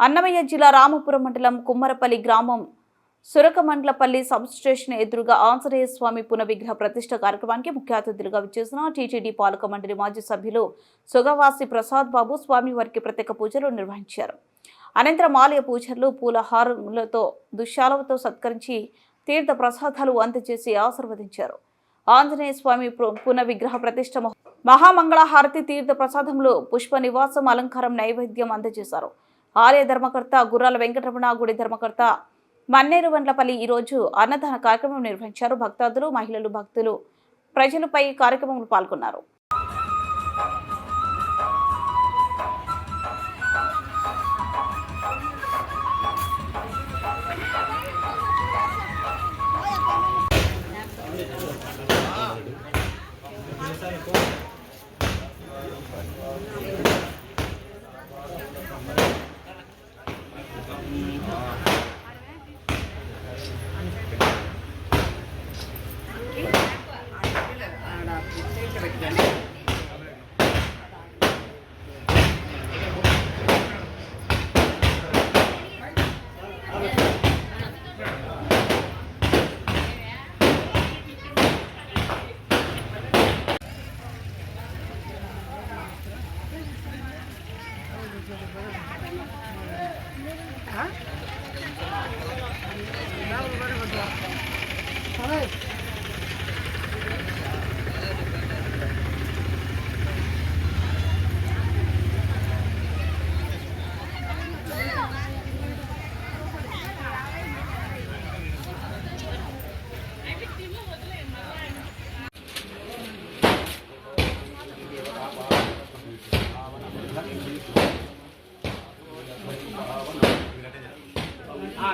అన్నమయ్య జిల్లా రామపురం మండలం కుమ్మరపల్లి గ్రామం సురకమండ్లపల్లి సబ్స్టేషన్ ఎదురుగా ఆంజనేయ స్వామి పునవిగ్రహ ప్రతిష్ట కార్యక్రమానికి ముఖ్య అతిథులుగా విచ్చేసిన టీటీడీ పాలక మండలి మాజీ సభ్యులు సుగవాసి ప్రసాద్ బాబు స్వామివారికి ప్రత్యేక పూజలు నిర్వహించారు. అనంతరం ఆలయ పూజలు పూలహారములతో దుశ్శాలవతో సత్కరించి తీర్థ ప్రసాదాలు అందజేసి ఆశీర్వదించారు. ఆంజనేయ స్వామి పు- ప్రతిష్ట మహామంగళహారతి తీర్థ ప్రసాదములు పుష్ప నివాసం అలంకారం నైవేద్యం అందజేశారు. ఆలయ ధర్మకర్త గుర్రాల వెంకటరమణ గుడి ధర్మకర్త మన్నేరు వండ్లపల్లి ఈరోజు అన్నదాన కార్యక్రమం నిర్వహించారు. భక్తాదులు మహిళలు భక్తులు ప్రజలపై కార్యక్రమంలో పాల్గొన్నారు. हा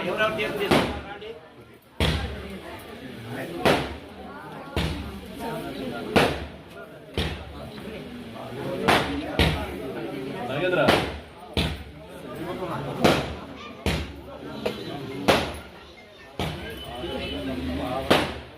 ఎవరెవరు తీసుకుంటారు